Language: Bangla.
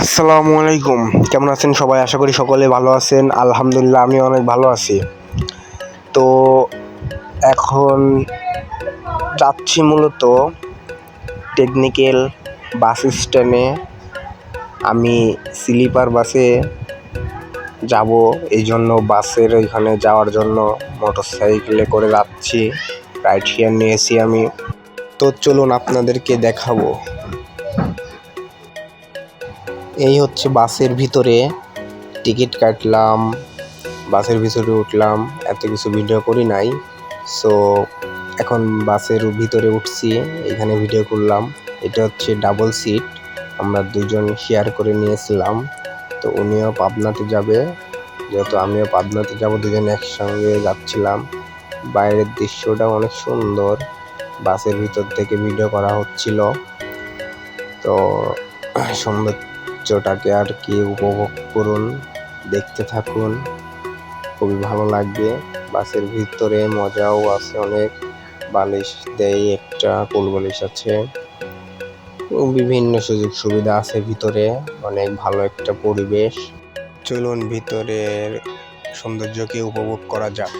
আসসালামু আলাইকুম। কেমন আছেন সবাই? আশা করি সকলে ভালো আছেন। আলহামদুলিল্লাহ আমি অনেক ভালো আছি। তো এখন যাচ্ছি মূলত টেকনিক্যাল বাস স্ট্যান্ডে আমি স্লিপার বাসে যাব। এই জন্য বাসের ওইখানে যাওয়ার জন্য মোটর সাইকেলে করে যাচ্ছি। রাইড শেয়ার নিয়েছি আমি। তো চলুন আপনাদেরকে দেখাবো। এই হচ্ছে বাসের ভিতরে টিকিট কাটলাম, বাসের ভিতরে উঠলাম, এত কিছু ভিডিও করি নাই। সো এখন বাসের ভিতরে উঠছি, এখানে ভিডিও করলাম। এটা হচ্ছে ডাবল সিট আমরা দুজন শেয়ার করে নিয়েছিলাম। তো উনিও পাবনাতে যাবে, যেহেতু আমিও পাবনাতে যাব, দুজন একসঙ্গে যাচ্ছিলাম। বাইরের দৃশ্যটা অনেক সুন্দর, বাসের ভিতর থেকে ভিডিও করা হচ্ছিল। তো সৌন্দর্যটাকে আর কি উপভোগ করুন, দেখতে থাকুন। খুবই ভালো লাগবে। বাসের ভিতরে মজাও আছে অনেক। বালিশ দেয় একটা কোল বালিশ আছে। বিভিন্ন সুযোগ সুবিধা আছে ভিতরে। অনেক ভালো একটা পরিবেশ। চলুন ভিতরের সৌন্দর্যকে উপভোগ করা যাক।